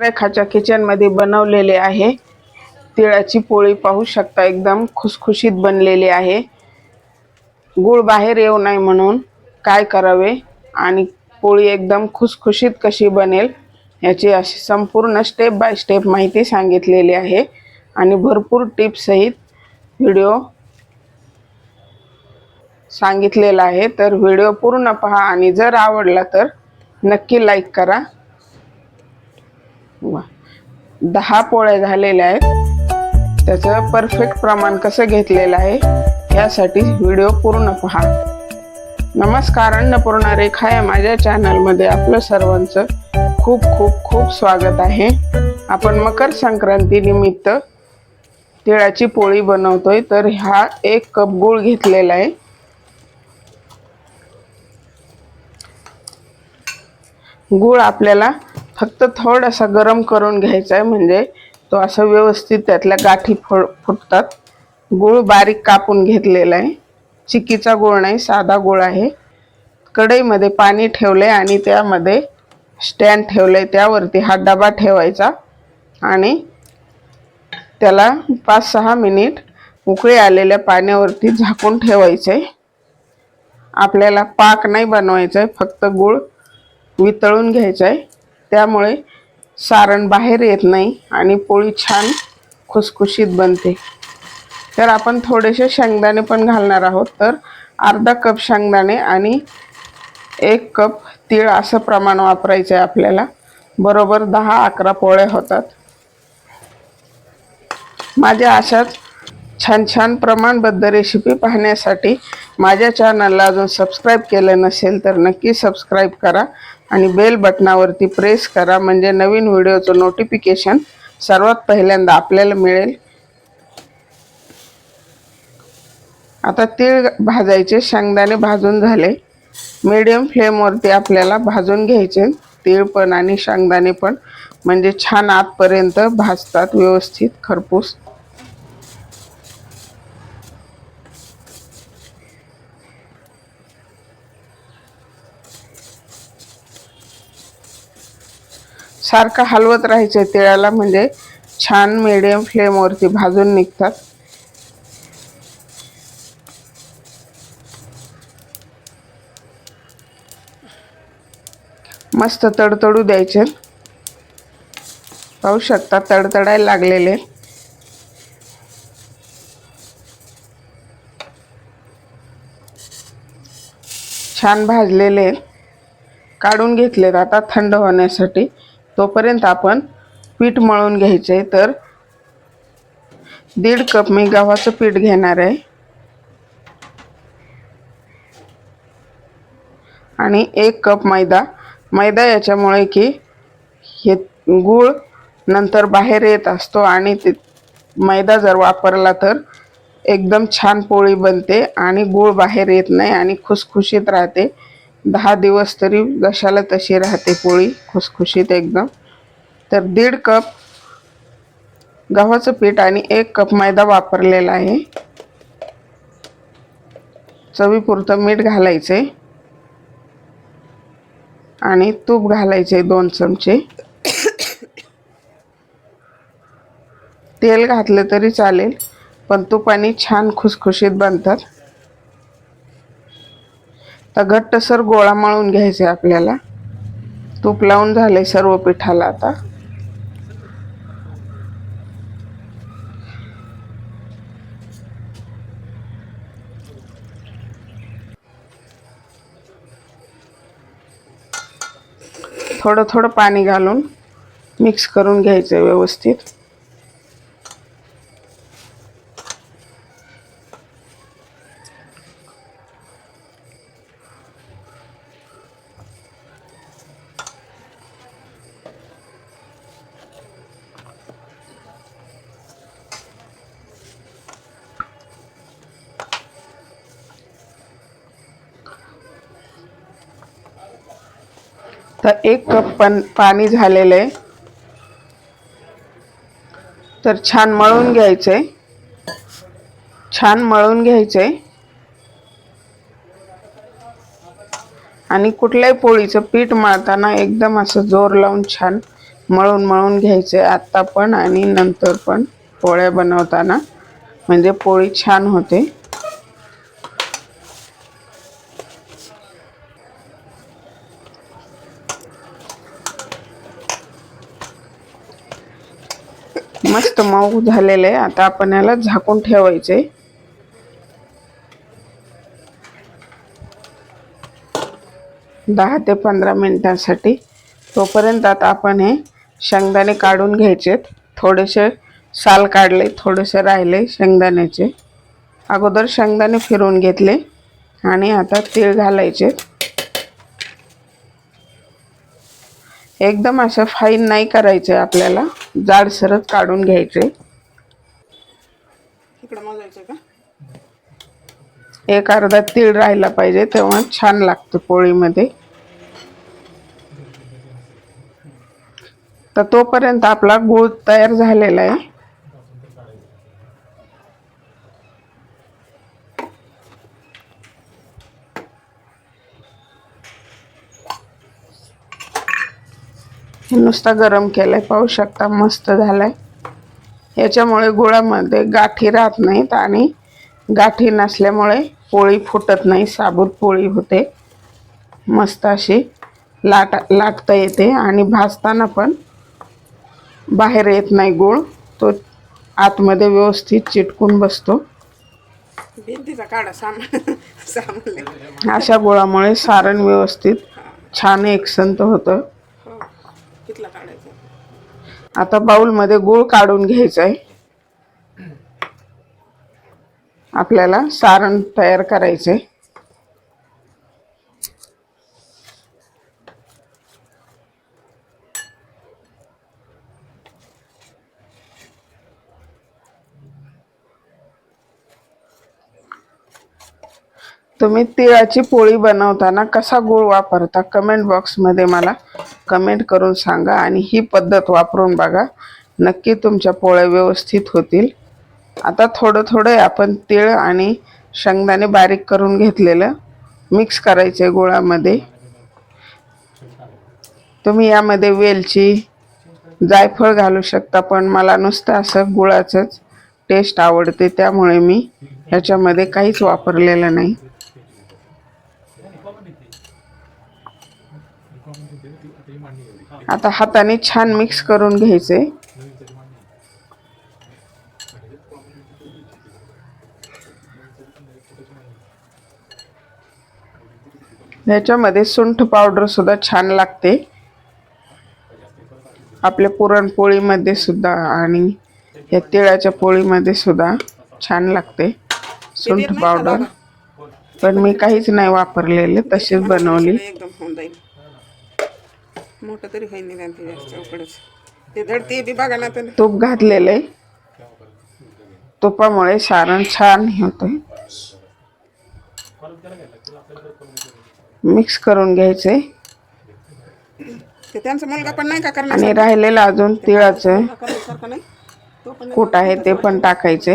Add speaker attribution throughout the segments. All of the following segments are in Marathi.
Speaker 1: रेखाच्या किचनमध्ये बनवलेले आहे. तिळाची पोळी पाहू शकता एकदम खुसखुशीत बनलेली आहे. गुळ बाहेर येऊ नये म्हणून काय करावे आणि पोळी एकदम खुसखुशीत कशी बनेल याची अशी संपूर्ण स्टेप बाय स्टेप माहिती सांगितलेली आहे. आणि भरपूर टिप्ससहित व्हिडिओ सांगितलेला आहे. तर व्हिडिओ पूर्ण पहा आणि जर आवडला तर नक्की लाईक करा. वा. दहा पोळ्या झालेल्या आहेत. त्याचं परफेक्ट प्रमाण कसं घेतलेलं आहे यासाठी व्हिडिओ पूर्ण पहा. नमस्कार अन्नपूर्णा रेखा या माझ्या चॅनलमध्ये आपलं सर्वांचं खूप खूप खूप स्वागत आहे. आपण मकर संक्रांती निमित्त तिळाची पोळी बनवतोय तर हा एक कप गूळ घेतलेला आहे. गूळ आपल्याला फक्त थोडासा गरम करून घ्यायचा आहे म्हणजे तो असं व्यवस्थित त्यातल्या गाठी फु फुटतात. गूळ बारीक कापून घेतलेला आहे. चिकीचा गूळ नाही साधा गूळ आहे. कढईमध्ये पाणी ठेवले आणि त्यामध्ये स्टँड ठेवले. त्यावरती हा डबा ठेवायचा आणि त्याला पाच सहा मिनिट उकळी आलेल्या पाण्यावरती झाकून ठेवायचे. आपल्याला पाक नाही बनवायचा आहे फक्त गूळ वितळून घ्यायचं आहे त्यामुळे सारण बाहेर येत नाही आणि पोळी छान खुसखुशीत बनते. तर आपण थोडेसे शेंगदाणे पण घालणार आहोत. तर अर्धा कप शेंगदाणे आणि एक कप तीळ असं प्रमाण वापरायचं आहे आपल्याला. बरोबर दहा अकरा पोळ्या होतात. माझ्या अशाच छान छान प्रमाणबद्ध रेसिपी पाहण्यासाठी माझ्या चॅनलला अजून सबस्क्राईब केलं नसेल तर नक्की सबस्क्राईब करा. आणि बेल बटनावरती प्रेस करा. म्हणजे नवीन व्हिडिओचं नोटिफिकेशन सर्वात पहिल्यांदा आपल्याला मिळेल. आता तीळ भाजायचे. शेंगदाणे भाजून झाले. मीडियम फ्लेमवरती आपल्याला भाजून घ्यायचे. तीळ पण आणि शेंगदाणे पण. म्हणजे छान आतपर्यंत भाजतात व्यवस्थित खरपूस. सारखं हलवत राहायचं तिळाला म्हणजे छान मिडियम फ्लेमवरती भाजून निघतात. मस्त तडतडू द्यायचे. पाहू शकता तडतडायला लागलेले. छान भाजलेले. काढून घेतलेत आता थंड होण्यासाठी. तोपर्यंत आपण पीठ मळून घ्यायचे तर दीड कप मी गव्हाचं पीठ घेणार आहे. आणि एक कप मैदा. मैदा याच्यामुळे की हे गूळ नंतर बाहेर येत असतो आणि ते मैदा जर वापरला तर एकदम छान पोळी बनते आणि गूळ बाहेर येत नाही आणि खुसखुशीत राहते. दहा दिवस तरी जशाला तशी राहते पोळी खुसखुशीत एकदम. तर दीड कप गव्हाचं पीठ आणि एक कप मैदा वापरलेला आहे. चवीपुरतं मीठ घालायचे. आणि तूप घालायचे दोन चमचे. तेल घातलं तरी चालेल पण तुपाने छान खुसखुशीत बनतात. तर घट्टसर गोळा मळून घ्यायचे आपल्याला. तूप लावून झालंय सर्व पिठाला आता. थोडं थोडं पाणी घालून मिक्स करून घ्यायचं व्यवस्थित. तर एक कप पण पाणी झालेलं आहे. तर छान मळून घ्यायचे. छान मळून घ्यायचे. आणि कुठल्याही पोळीचं पीठ मळताना एकदम असं जोर लावून छान मळून मळून घ्यायचे. आत्ता पण आणि नंतर पण पोळ्या बनवताना. म्हणजे पोळी छान होते. मस्त मऊ झालेलं आहे. आता आपण याला झाकून ठेवायचे. दहा ते पंधरा मिनिटांसाठी. तोपर्यंत आता आपण हे शेंगदाणे काढून घ्यायचेत. थोडेसे साल काढले थोडेसे राहिले शेंगदाण्याचे. अगोदर शेंगदाणे फिरून घेतले आणि आता तीळ घालायचे. एकदम असं फाईन नाही करायचे आपल्याला. जाडसरच काढून घ्यायचे. का? एक अर्धा तीळ राहिला पाहिजे तेव्हा छान लागतं पोळीमध्ये. तर तोपर्यंत आपला गूळ तयार झालेला आहे. नुसता गरम केलाय पाहू शकता मस्त झालाय. याच्यामुळे गुळामध्ये गाठी राहत नाहीत आणि गाठी नसल्यामुळे पोळी फुटत नाही साबूत पोळी होते. मस्त अशी लाट लाटता येते आणि भाजताना पण बाहेर येत नाही गुळ. तो आतमध्ये व्यवस्थित चिटकून बसतो. अशा गुळामुळे सारण व्यवस्थित छान एकसंत होतं.
Speaker 2: हो कितला काढायचा.
Speaker 1: आता बाउलमध्ये गूळ काढून घ्यायचं आहे. आपल्याला सारण तयार करायचंय. तुम्ही तिळाची पोळी बनवताना कसा गूळ वापरता? कमेंट बॉक्समध्ये मला कमेंट करून सांगा आणि ही पद्धत वापरून बघा. नक्की तुमच्या पोळ्या व्यवस्थित होतील. आता थोडं थोडं आपण तिळ आणि शेंगदाणे बारीक करून घेतलेलं मिक्स करायचे गुळामध्ये. तुम्ही यामध्ये वेलची जायफळ घालू शकता पण मला नुसतं असं गुळाचंच टेस्ट आवडते त्यामुळे मी ह्याच्यामध्ये काहीच वापरलेलं नाही. आता हाताने छान मिक्स करून घ्यायचे. ह्याच्यामध्ये सुंठ पावडर सुद्धा छान लागते. आपल्या पुरणपोळीमध्ये सुद्धा आणि या तिळाच्या पोळीमध्ये सुद्धा छान लागते सुंठ पावडर पण मी काहीच नाही वापरलेले तसेच बनवली.
Speaker 2: एकदम होऊन जाईल. मोठं तरी होईल निदान ते जास्त चौकडच ते धड ते बी बघा ना तर
Speaker 1: तूप घातलेले तुपामुळे सारण छान होते मिक्स करून घ्यायचे
Speaker 2: ते त्यांचा मुलगा पण नाही का करणार?
Speaker 1: आणि राहिलेलं अजून तिळाचं.
Speaker 2: करण्यासारखं नाही? तो पण
Speaker 1: कूट आहे ते पण टाकायचे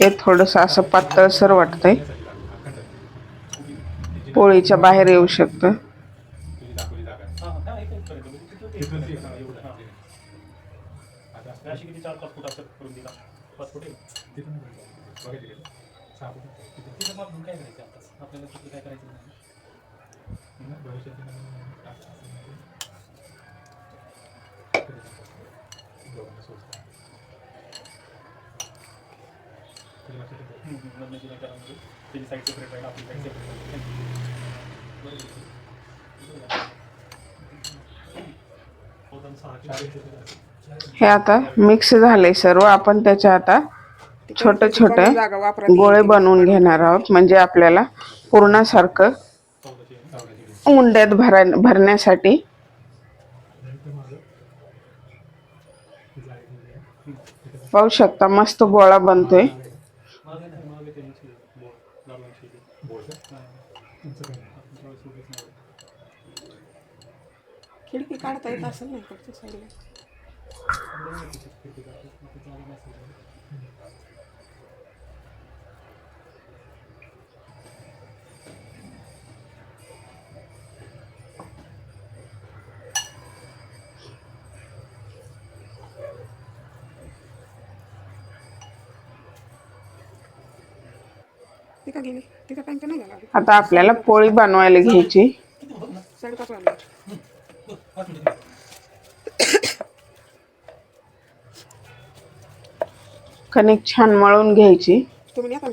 Speaker 1: हे थोडंसं असं पातळसर वाटतंय. पोळीच्या बाहेर येऊ शकतं.
Speaker 3: असं करून दिला पाच आहे तिथं मग काय करायचं आताच आपल्याला तिथं काय करायचं नाही त्याची साईड सेपरेट राहील आपली साईड सेपरेट राहील सहा
Speaker 1: हे आता मिक्स झाले सर्व. आपण त्याच्या आता छोटे छोटे गोळे बनवून घेणार आहोत. म्हणजे आपल्याला पूर्णासारखं उंड्यात भरा भरण्यासाठी. पाहू शकता मस्त गोळा बनतोय.
Speaker 2: खिडकी काढता येत असेल ना
Speaker 1: आता आपल्याला पोळी बनवायला घ्यायची. कणिक छान मळून घ्यायची.
Speaker 2: तुम्ही का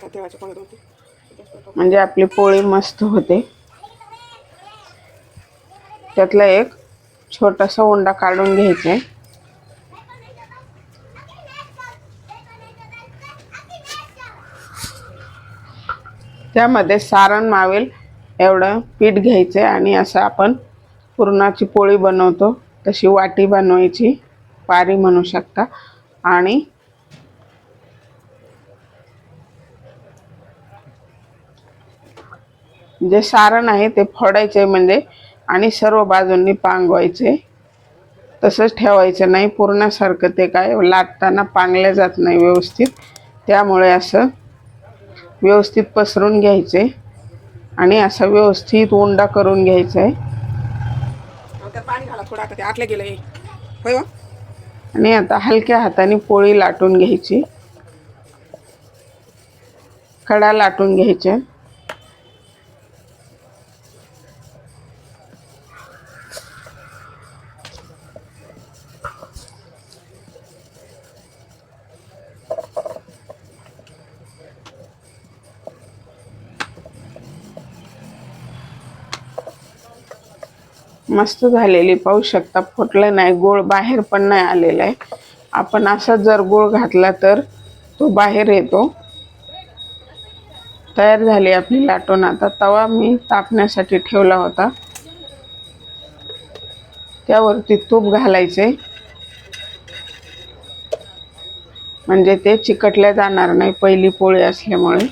Speaker 1: म्हणजे आपली पोळी मस्त होते. त्यातला एक छोटासा उंडा काढून घ्यायचा आहे. त्यामध्ये सारण मावेल एवढं पीठ घ्यायचं आहे आणि असं आपण पुरणाची पोळी बनवतो. तशी वाटी बनवायची. पारी म्हणू शकता. आणि जे सारण आहे ते फोडायचे म्हणजे आणि सर्व बाजूंनी पांगवायचे. तसंच ठेवायचं नाही पूर्णासारखं ते काय लाटताना पांगले जात नाही व्यवस्थित. त्यामुळे असं व्यवस्थित पसरून घ्यायचे आणि असं व्यवस्थित उंडा करून घ्यायचा आहे.
Speaker 2: पाणी घाला थोडं आता ते आटले गेलं होय
Speaker 1: आणि आता हलक्या हाताने पोळी लाटून घ्यायची. कडा लाटून घ्यायच्या. मस्त झालेली. पाहू शकता फुटलं नाही गोळ बाहेर पण नाही आलेला आहे. आपण असा जर गोळ घातला तर तो बाहेर येतो. तयार झाली आपली लाटून. आता तवा मी तापण्यासाठी ठेवला होता. त्यावरती तूप घालायचे. म्हणजे ते चिकटल्या जाणार नाही पहिली पोळी असल्यामुळे.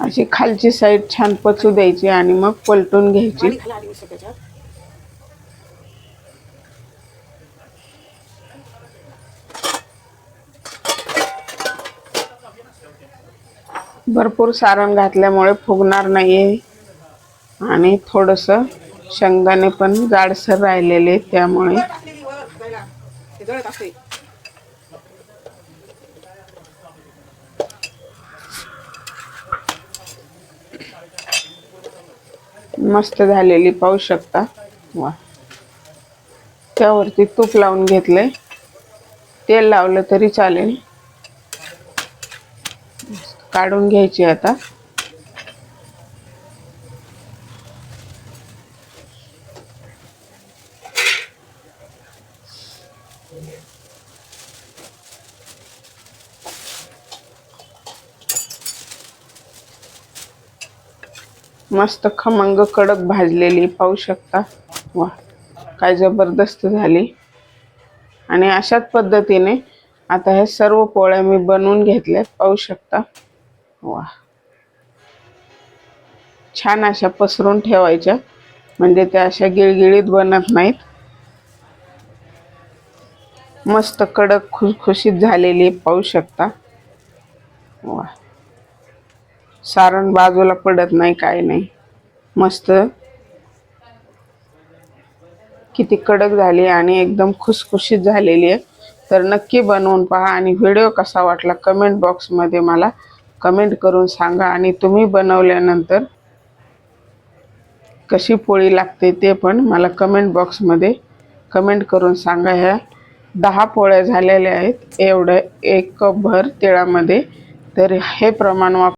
Speaker 1: अशी खालची साईड छान पचू द्यायची आणि मग पलटून घ्यायची. भरपूर सारण घातल्यामुळे फुगणार नाहीये. आणि थोडंसं शेंगदाणे पण जाडसर राहिलेले त्यामुळे. मस्त झालेली पाहू शकता. वा. त्यावरती तूप लावून घेतलंय. तेल लावलं तरी चालेल. काढून घ्यायची आता. मस्त खमंग कडक भाजलेली पाहू शकता. वा काय जबरदस्त झाली. आणि अशाच पद्धतीने आता हे सर्व पोळ्या मी बनवून घेतल्या पाहू शकता. वा. छान अशा पसरून ठेवायच्या म्हणजे त्या अशा गिळगिळीत बनत नाहीत. मस्त कडक खुसखुशीत झालेली पाहू शकता. वा. सारण बाजूला पडत नाही काय नाही. मस्त. किती कडक झाली आणि एकदम खुसखुशीत झालेली आहे. तर नक्की बनवून पहा आणि व्हिडिओ कसा वाटला कमेंट बॉक्समध्ये मला कमेंट करून सांगा आणि तुम्ही बनवल्यानंतर कशी पोळी लागते ते पण मला कमेंट बॉक्समध्ये कमेंट करून सांगा. ह्या दहा पोळ्या झालेल्या आहेत एवढं एक कपभर तेळामध्ये तर हे प्रमाण वाप